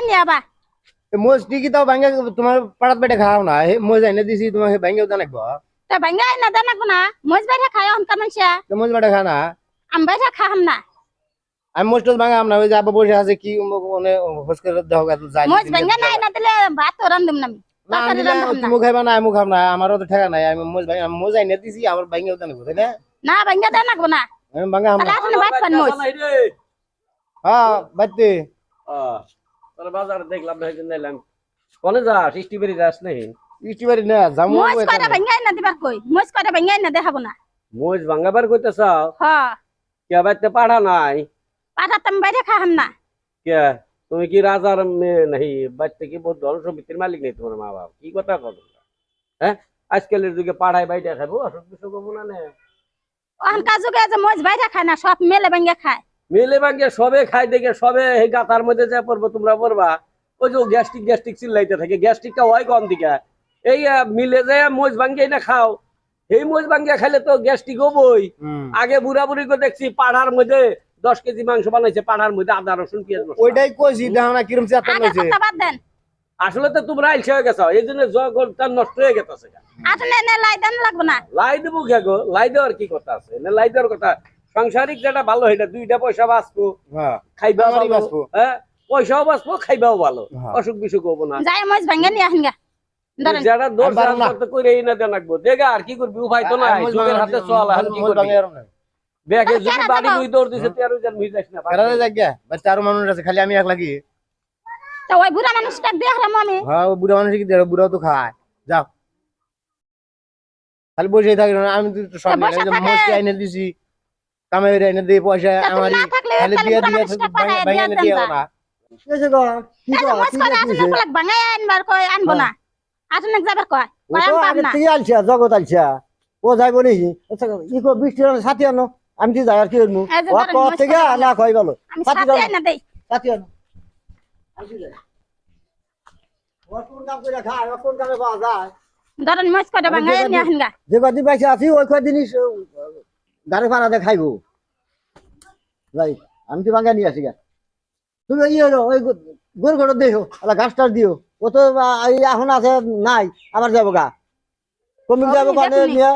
আনি আবা। মোজ টিকি তাও ভাঙ্গা তোমার পাড়াত বেটে খাও না। হে মোজ আইনে দিছি তোমাকে তা ভাঙ্গা আনি দেন না। মজ বাইরে খায় অনকা মানুষা তো মোজ বেটে খা না। আমি বাইরে খাম না। আমি মোজ টোজ ভাঙ্গা না। ওই যে আবার বসে আছে কি মানে হোস করে দাও গা যাই মজ ভাঙ্গা নাই না দিলে ভাত রান্ধুম না আমি। দিলে রান্ধুম না। তুমি খাইবা না আমি খাম না আমারও তো ঠেকা নাই। আমি মোজ ভাঙ্গা আমি মোজ আইনে দিছি আবার ভাঙ্গেও জানাক তাই না না। ভাঙ্গা আমি ভাঙ্গা হাম তাহলে না ভাত পান মজ হ্যাঁ বাজার দেখলাম না সেদিন এলাম। যাস ইষ্টি যাস নেই ইষ্টি না জামু মজ করে ভাঙ্গা না দিবার কই? মজ করে ভাঙ্গা না দেখাবো না। মোজ ভাঙ্গাবার কইতেছ? হ। কে বাইতে পাঠা নাই? পাঠা তুমি বাইরে খাম না। কে? তুমি কি রাজার মেয়ে নাহি বাইতে কি বহুত ধন সম্পত্তির মালিক নেই তোমার মা বাপ? কি কথা কর হ্যাঁ? আজকালের যুগে পাড়ায় বাইরে খাব অসুখ বিসুখ না নে? অনকা যুগে যে মজ বাইরে খায় না সব মেলে ভাঙ্গা খায়। মেলে ভাঙ্গে সবে খাই দেখে সবে এই গাতার মধ্যে যা পড়ব তোমরা পড়বা। ওই যে গ্যাস্ট্রিক গ্যাস্ট্রিক চিল্লাইতে থাকে গ্যাস্ট্রিকটা হয় কম দিকে? এই মিলে যায় মোজ ভাঙ্গে না খাও এই মোজ ভাঙ্গে খাইলে তো গ্যাস্ট্রিক হবই। আগে বুড়া বুড়ি করে দেখছি পাড়ার মধ্যে দশ কেজি মাংস বানাইছে পাড়ার মধ্যে আদা রসুন পেঁয়াজ মশলা। ওইটাই কইছি দেখো না কিরম চাতান আগে হইছে কথা আসলে তো তোমরা আইসে হয়ে গেছো এই জন্য জগৎটা নষ্ট হয়ে গেছে এনে লাই দেন লাগবো না। লাই দেবো কে গো? লাই দেওয়ার কি কথা আছে? না লাই দেওয়ার কথা সাংসারিক যেটা ভালো এটা দুইটা পয়সা বাঁচবো হ্যাঁ। ভালো। বাঁচবো। হ্যাঁ পয়সাও বাঁচবো খাইবাও ভালো। হ্যাঁ। অসুখ বিসুখ হব না। যাই মজ ভাঙ্গা নিয়ে আসেন যারা দোষ আমি করতে করে এই না জানাকবো দেখা আর কি করবি উপায় তো নাই। মোজ হাতে চল আর কি করবি? ভাঙ্গা এরম না। ব্যাগে আর যদি বাড়ি দেবো? দৌড় দিছে তেরো জন মিস যাস না। এরারে যাক গিয়া বাচ্চা মানুষ আছে খালি আমি এক লাগি। তো ওই বুড়া মানুষটা দেখলাম আমি। হ্যাঁ ও বুড়া মানুষ কি দেয় বুড়াও তো খায়। যাও। খালি বসে থাকি আমি তো সব মস্তি আইনে দিছি। কামে আইনে দিয়ে পয়সা আমার তাহলে দিয়া দিয়া মানুষটা পাঠায় ভাঙা দিয়া দিয়ে যা। না গো কি গো আনবার আনব না। যাবার কয় আমি আলছে ও ই বৃষ্টি আনো। আমি ও কত থেকে না কই বলো আমি সাথী সাথী আনো। আমি ধরেন নিয়ে আসেন গা যে কদিন পয়সা আছি ওই কদিনই গাড়ি ভাড়া দিয়ে যাই আমি তো ভাঙা নিয়ে আসি গা। তুমি ইয়ে হলো ওই গরু ঘর আলা দিও ও তো এখন আছে নাই আবার যাব গা। যাব কানে নিয়ে।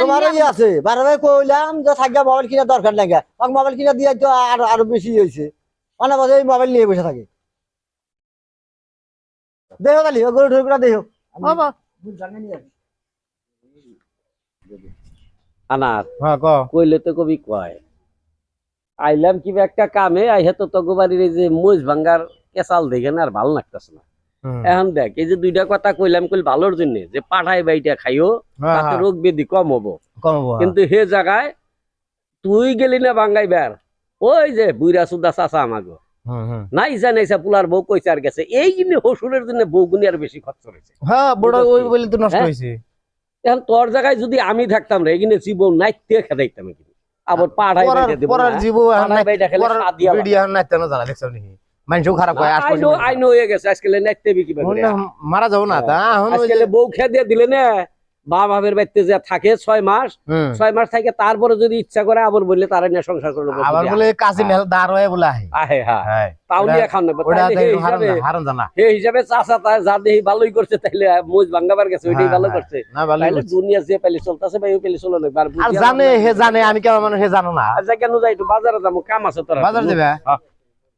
তোমার ইয়ে আছে বারবার কইলাম যে থাকবে মোবাইল কিনা দরকার নাই গা। মোবাইল কিনা দিয়ে তো আরও আরও বেশি হয়েছে অনেক বছর এই মোবাইল নিয়ে বসে থাকে। খালি ও গরু ঢুকরা দেখো হব। আনার হ্যাঁ ক। কইলে তো কবি কয় আইলাম কি একটা কামে আইহে তো তগবাড়ির এই যে মোজ ভাঙ্গার কেসাল দেখে না আর ভালো লাগতেছে না। এখন দেখ এই যে দুইটা কথা কইলাম কইল ভালোর জন্য যে পাঠাই বাইটা খাইও হ্যাঁ তাতে রোগ ব্যাধি কম হব। কম হব, হ্যাঁ। কিন্তু হে জায়গায় তুই গেলি না বাঙ্গাই বের ওই যে বুইরা সুদা চাচা হুম। নাইসা নাইসা পুলার বউ কইছে আর গেছে। এই জিনিস হসুরের জন্য বউ গুনি আর বেশি খরচ হয়েছে হ্যাঁ বড় ওই বলে তো নষ্ট হ্যাঁ? হয়েছে এখন তোর জায়গায় যদি আমি থাকতাম রে এখানে জীবন নাইতে খেদাইতাম এখানে। আবার পাঠাই পরার বাইটা দিব পরার জীব বাইটা খেলে সাদিয়া ভিডিও না তেন জানা দেখছ নি? মানুষও খারাপ হয় হয়ে গেছে আজকাল নাইতে বিকি বাবা মারা যাও না তা আজকাল বউ খেয়ে দিয়ে দিলে না। বাপের বাড়িতে যে থাকে ছয় মাস ছয় মাস থাকে তারপরে যদি ইচ্ছা করে আবার বললে তারা নিয়ে সংসার করল আবার বলে কাছে মেল দাঁড় হয়ে বলে আহে। হ্যাঁ। হ্যাঁ। তাও ওটা- নিয়ে খান না ওটা তাইলে তো সেই হিসাবে হারান জানা। সেই হিসাবে চাচা তার যা দেখি ভালোই করছে তাইলে মোজ ভাঙ্গাবার গেছে ওইটাই হ্যাঁ, ভালো হ্যাঁ। করছে। তাইলে দুনিয়া যে পেলে চলতেছে ভাই ওই পেলে চলো না আর আর জানে হে জানে আমি কেমন মানুষ হে জানো না। আচ্ছা কেন যাই একটু বাজারে যাব? কাম আছে তোর বাজার যাবে? হ্যাঁ।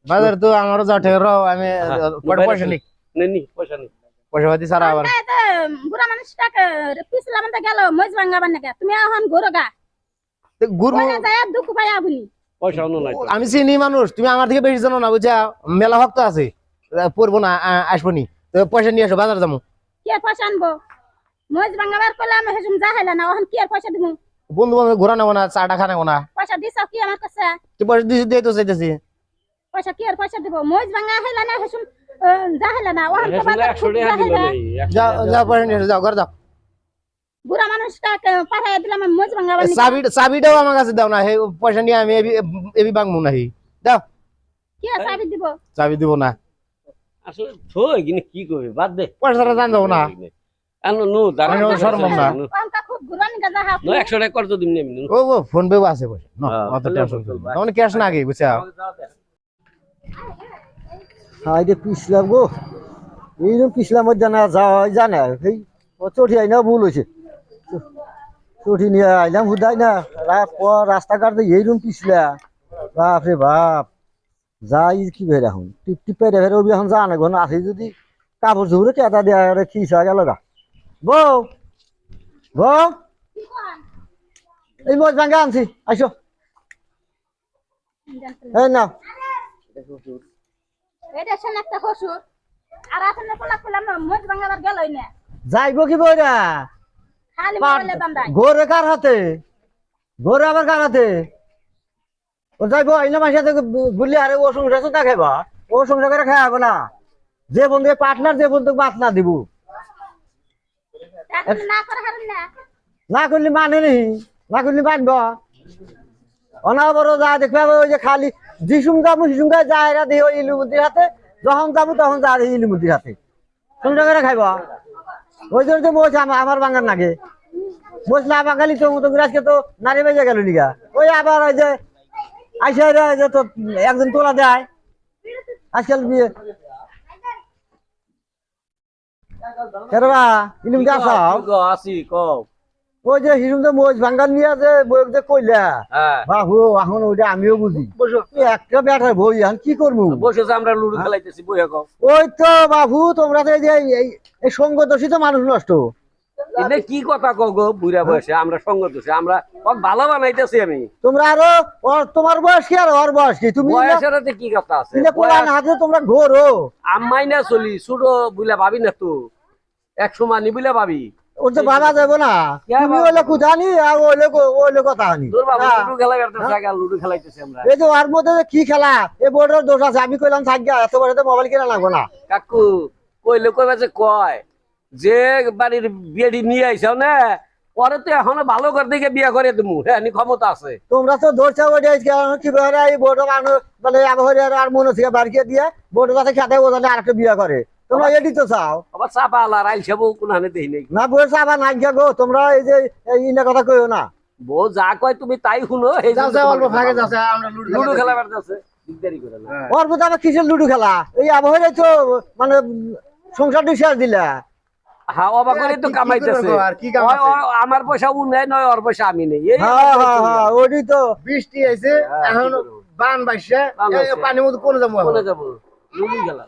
বাজার তো আমারও যাও ঠিক আমি হ্যাঁ, পয়সা পয়সা নেই পয়সা পাতি আবার। বুড়া মানুষটাকে পিছলাম তো গেল মজ ভাঙ্গাবার নাকি তুমি এখন ঘুরো গা। তো যায় দুঃখ পাই। আমি চিনি মানুষ তুমি আমার থেকে বেশি জানো না বুঝা? মেলা ভক্ত আছে। পড়ব না আসব নি। তো পয়সা নিয়ে আসো বাজার যাব। কি আর পয়সা আনব? মজ ভাঙ্গাবার করলাম হেসুম যা হেলা না ওখান কি আর পয়সা দিব বন্ধু বান্ধব ঘোরা নেব না চাটা খা নেব না। পয়সা দিছ কি আমার কাছে? তুই পয়সা দিছি দিয়ে তো চাইতেছি। পয়সা কি আর পয়সা দিব? মজ হেলা না হেসুম যা হেলা না ওখান তো হেসুলে বাজার খুব টাকা যা দিল হেলা। নাই, একশো যাও যাও দিল। নিয়ে যাও ঘর যাও। বুড়া মানুষটাকে পাঠাই দিলাম আমি মজ ভাঙ্গাবার নাকি চাবি চাবিটাও আমার কাছে দাও না সেই পয়সা নিয়ে আমি এবি এবি বাংমু নাহি। দাও কি চাবি দিব? চাবি দিব না। আসলে থই কিন্তু কি করবি বাদ দে। পয়সাটা জান যাব না। আনো নো দাঁড়া আমি ওর সম্ভব না। ওখানটা খুব ঘুরানি গা যা নো একশো টাকা করতো দিন এমনি ও ও ফোন পেও আছে পয়সা। না হ্যাঁ, অত টেনশন চলবে। তখন ক্যাশ না আগে বুঝছা? রে পিছলাম গো। এইরকম পিছলাম জানা যাওয়া জানে ও চটি আই না ভুল হয়েছে চটি নিয়ে আইলাম, হুদাই না। রা- প- রাস্তাঘাট এইরকম পিছলা। বাপ রে বাপ। যাই কি বের এখন? টিপ টিপ পেরে ফেরে ওবি এখন জানে ঘন আছে যদি কাপড় ঝুড়ে কেতা দেওয়া খিসা গেল গা? বউ বউ। এই মোজ ভাঙ্গা আনছি আসো এই না এটা শোন একটা হসুর। আর আসলে পোলা পোলা মজ ভাঙাবার গেলই না যাইব কি বইরা? খালি মোবাইলে দান্দাই গোরে কার হাতে? গোরে আবার কার হাতে? ও যাইব আইনা মাসে গুলি আরে ও সংসার তো দেখাইবা ও সংসার করে খাওয়াবো না? যে বন্ধু পার্টনার যে বন্ধু বাত না দিব না করলে মানে নি? না করলে মানব। অনাবর যা দেখবে ওই যে খালি যিসুম যাব সিসুম গায়ে যায় এরা দিয়ে ওই ইলুমুদ্দির হাতে যখন যাব তখন যা দিয়ে ইলুমুদ্দির হাতে। সংসার করে খাইব? ওই জন্য তো মোচ আমার বাঙার নাগে। মোচ না বাঙালি তো মতো আজকে তো নারী বেজে গেল নিগা ওই আবার ওই যে আইসা যে তো একজন তোলা দেয়। আজকাল বিয়ে কেরবা ইলুম কি কও, কও। ওই যে হিরুম যে মোজ ভাঙ্গার নিয়ে যে বই যে কইলা হ্যাঁ। বাবু এখন ওইটা আমিও বুঝি। একটা ব্যাটার বই এখন কি করব? বসেছে আমরা লুডু খেলাইতেছি বইয়া ওই তো বাবু তোমরা তো এই এই- সঙ্গ দোষী তো মানুষ নষ্ট। এটা কি কথা কও গো বুড়া বয়সে? আমরা সঙ্গ দোষে আমরা ভালো বানাইতেছি আমি। তোমরা আরও তোমার বয়স কি আর ওর বয়স কি? তুমি বয়সের কি কথা আছে? হাতে তোমরা ঘোরো। আম্মাই না চলি ছোট বুলা ভাবি না তো? এক সময় নিবিলা ভাবি। ওর তো যাব না। তুমি বাবা? ওইলে কুদানি আর ওইলে কো- ওইলে কথা আনি তোর বাবা। লুডু খেলা করতেছে আগে লুডু খেলাইতেছি আমরা। এই যে ওর মধ্যে কি খেলা এই বোর্ডের দোষ আছে আমি কইলাম থাকি এত বড় মোবাইল কিনা লাগবো না। কাকু কইলে কইবা যে কয় যে বাড়ির বিয়েটি নিয়ে আইসাও না পরে তো এখনও ভালো করে দেখে বিয়ে করে তুমি হ্যাঁ ক্ষমতা আছে। তোমরা তো ধরছো ওইটা কি বেড়া এই বোর্ড মানে আর মনে থেকে বাড়িয়ে দিয়ে বোর্ড কাছে খেতে ওখানে আর একটা বিয়ে করে। তোমরা এটি তো চাও। আবার চাপা আলা রাইল সাবো কোন দেই নাই। না বলছে আবার নাই গো তোমরা এই যে এই কথা কইও না। বউ যা কয় তুমি তাই শুনো এই যাও অল্প ফাঁকে যাচ্ছে আমরা লুডু লুডু খেলা খেলা করতেছে করে না। হ্যাঁ। ওর কিসের লুডু খেলা? এই আবহাওয়ায় তো মানে সংসারটি শেষ দিলা। হ্যাঁ অবাক করে তো কামাইতেছে। আছে? আমার পয়সা উ নেয় নয় ওর পয়সা আমি নেই। হ্যাঁ ওটি তো বৃষ্টি আইছে হ্যাঁ, এখন বান বাইছে। বান এই বাইছে। পানির মধ্যে কোনে যাব কোনে যাব? লুডু খেলা।